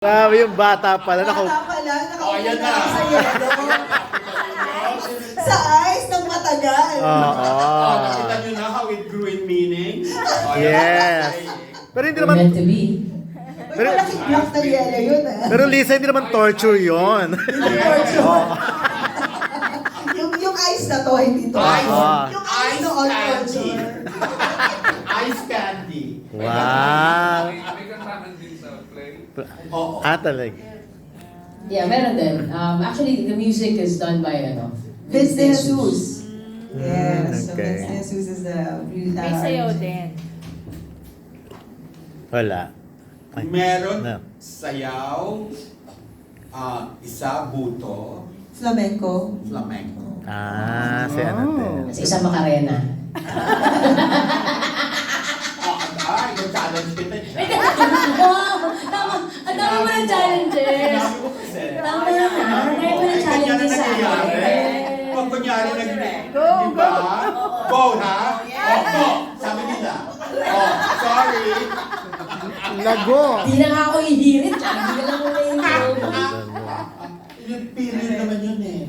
Grabe yung bata pala. Naka, Bata pa lang, Oh, nakaupo ayan na ako sa yelo. sa ice ng matagal. Oo. Oh, nakita nyo na how it grew in meaning? Oh, Yes. Pero hindi naman, meant to be. Pero- malaking block na yelo yun ah. pero Lisa, hindi naman torture yon. Yung torture. yung, yung ice na to, hindi to. Ice. Yung ice Ice na all torture. Ice candy. Wow. May kantahan din sa play. Oo. Ah, talaga. Yeah, meron din. Um, actually, the music is done by, ano, Vince De Jesus. Jesus. Yes, so okay. Vince De Jesus is the May sayaw din. Wala. Ay. Meron No. sayaw, ah, isa buto, Flamenco. flamenco. Ah, si ano din. Sa isang makarena. Ng challenges! Tama na! Ang dami mo ng challenges sa akin. Pag kunyari nag Go, ba? Go, ha? Oh, go. Sabi nila. Oh, sorry. Lago. Di na nga ako ihirit. Hindi lang muna yung Yung period naman yun eh.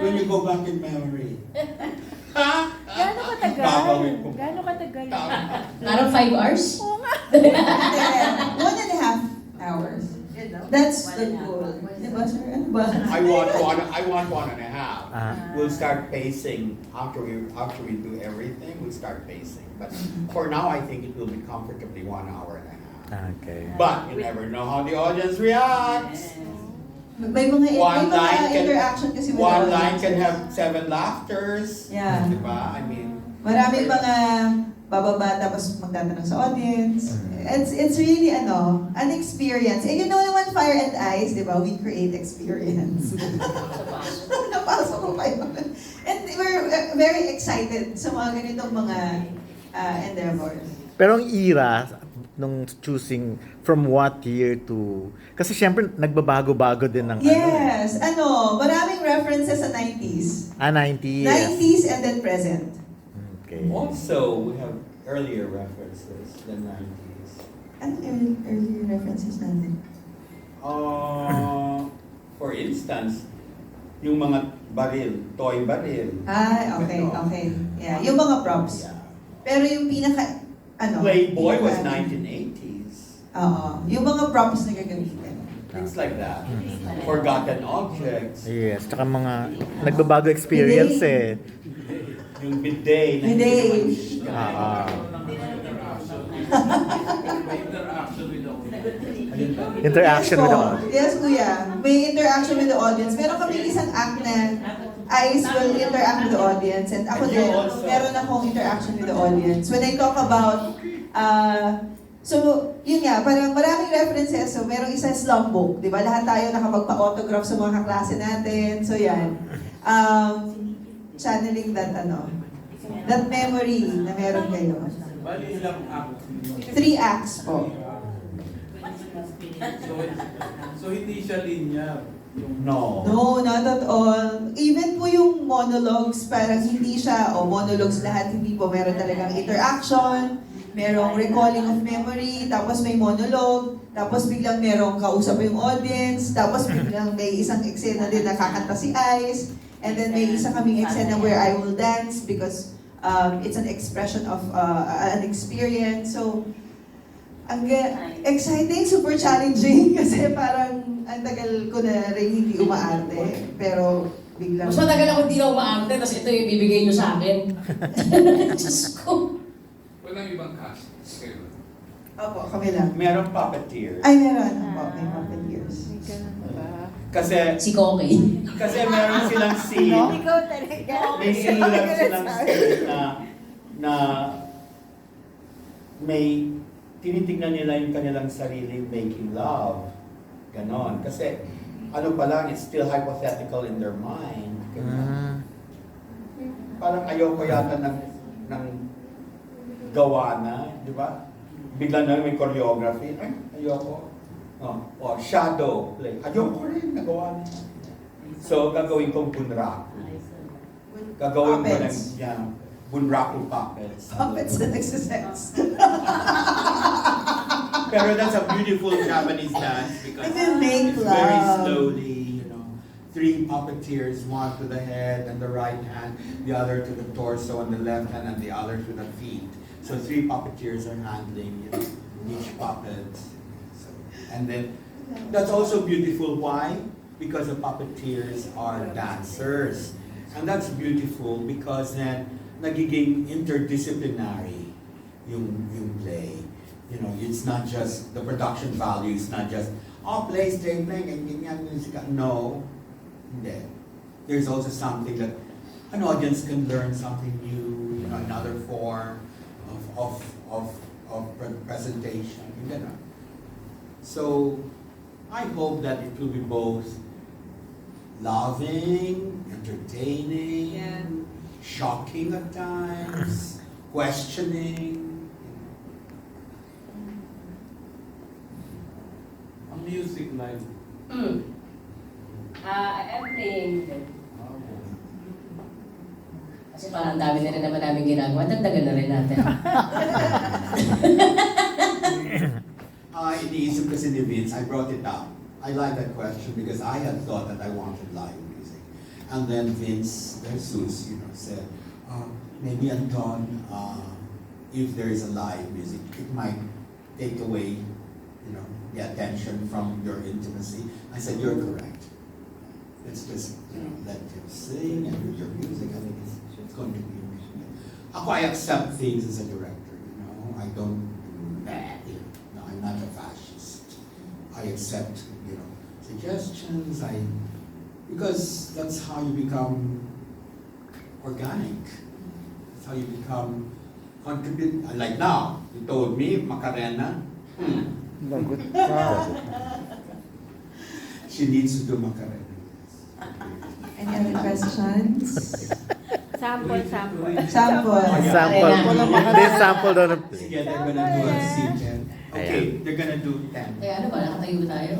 When you go back in memory. Ha? Gaano katagal? Gaano katagal? Parang five hours? Oo nga. One and a half hours. That's the goal. Diba, sir? Ano ba? I want one. I want one and a half. Ah. We'll start pacing after we after we do everything. We'll start pacing. But for now, I think it will be comfortably one hour and a half. Okay. But you never know how the audience reacts. May mga, may One mga line can interaction kasi with one the line audience. can have seven laughters. Yeah. Diba? I mean, Maraming mga bababa tapos magtatanong sa audience. It's it's really ano, an experience. And you know naman Fire and Ice, di ba? We create experience. Napasok ko pa yun. And we're very excited sa mga ganitong mga uh, endeavors. Pero ang ira nung choosing from what year to... Kasi syempre, nagbabago-bago din ng ano. eh. Yes, ano, maraming references sa 90s. Ah, 90s. 90s and then present. Okay. also we have earlier references than 90s. Ano early, early references natin? Uh, for instance, yung mga baril, toy baril. Ah, okay, Ito. okay. Yeah, yung mga props. Yeah. Pero yung pinaka, ano? Playboy was pinaka- 1980s. Oo. Yung mga props na gagamitin. Things like that. Forgotten objects. Yes, tsaka mga nagbabago experience eh. Yung Bidet. naman- Ah, ah. Interaction with the audience. Yes, with the po. audience. Yes, kuya. May interaction with the audience. Meron kami isang act na Ice will interact with the audience. And ako din, meron akong interaction with the audience. When I talk about, uh, so, yun nga, parang maraming references. So, merong isang slum book. Di ba? Lahat tayo nakapagpa-autograph sa mga kaklase natin. So, yan. Um, channeling that, ano, that memory na meron kayo. Bali ilang act. Three acts po. So, so hindi siya linear. Yung No. No, not at all. Even po yung monologues, parang hindi siya, o monologues lahat, hindi po. Meron talagang interaction, merong recalling of memory, tapos may monologue, tapos biglang merong kausap yung audience, tapos biglang may isang eksena din na kakanta si Ice, and then may isa kaming eksena where I will dance because um, it's an expression of uh, an experience. So, ang ga- exciting, super challenging kasi parang ang tagal ko na rin hindi umaarte. Pero biglang... Mas matagal ako hindi na umaarte, tapos ito yung ibibigay nyo sa akin. Diyos ko. Walang ibang cast. Kayo. Opo, kami lang. Meron puppeteer. Ay, meron. Opo, may puppeteers. May ganun ba? Kasi, Si Koki. kasi meron silang scene. Ikaw talaga. May scene lang silang scene na, na may tinitingnan nila yung kanilang sarili making love. Ganon. Kasi, ano pa lang, it's still hypothetical in their mind. Ganyan. Ah. Parang ayoko yata ng, ng gawa na, di ba? Bigla na may choreography. Ay, ayoko. Oh, oh, shadow play. Ayoko rin, nagawa na. So, gagawin kong bunraku. Gagawin ko ng Puppets. yan, bunraku puppets. Puppets na nagsisex. Pero that's a beautiful Japanese dance because it's very love. slowly, you know. Three puppeteers, one to the head and the right hand, the other to the torso and the left hand and the other to the feet. So three puppeteers are handling, you know, each puppet. And then that's also beautiful. Why? Because the puppeteers are dancers. And that's beautiful because then nagiging interdisciplinary yung, yung play. You know, it's not just, the production value it's not just, oh, play, playing, and ganyan, music. No, hindi. There's also something that an audience can learn something new, you know, another form of, of, of, of presentation, yung ganun. So, I hope that it will be both loving, entertaining, Yeah. shocking at times, questioning. Ang music live. Mm. Ah, I'm playing them. Kasi parang ang dami na rin naman namin ginagawa. Dagdagan na rin natin. Ah, iniisip kasi ni Vince, I brought it up. I like that question because I had thought that I wanted live music. And then Vince Jesus, you know, said, uh, maybe Anton, uh, if there is a live music, it might take away, you know, the attention from your intimacy. I said, you're correct. Let's just, you know, let him sing and do your music. I think it's, it's going to be. Ako, I accept things as a director, you know. I don't do that. No, I'm not a fascist. I accept, you know, suggestions. I because that's how you become organic. That's how you become contribute. Like now, you told me Macarena. Hmm. Lagot ka. She needs to do Macarena. Any other questions? Sample, sample. Sample. Sample. Hindi, sample daw ng play. Sige, they're gonna do a scene. Okay, Ayan. they're gonna do ten. Kaya ano ba, nakatayo tayo?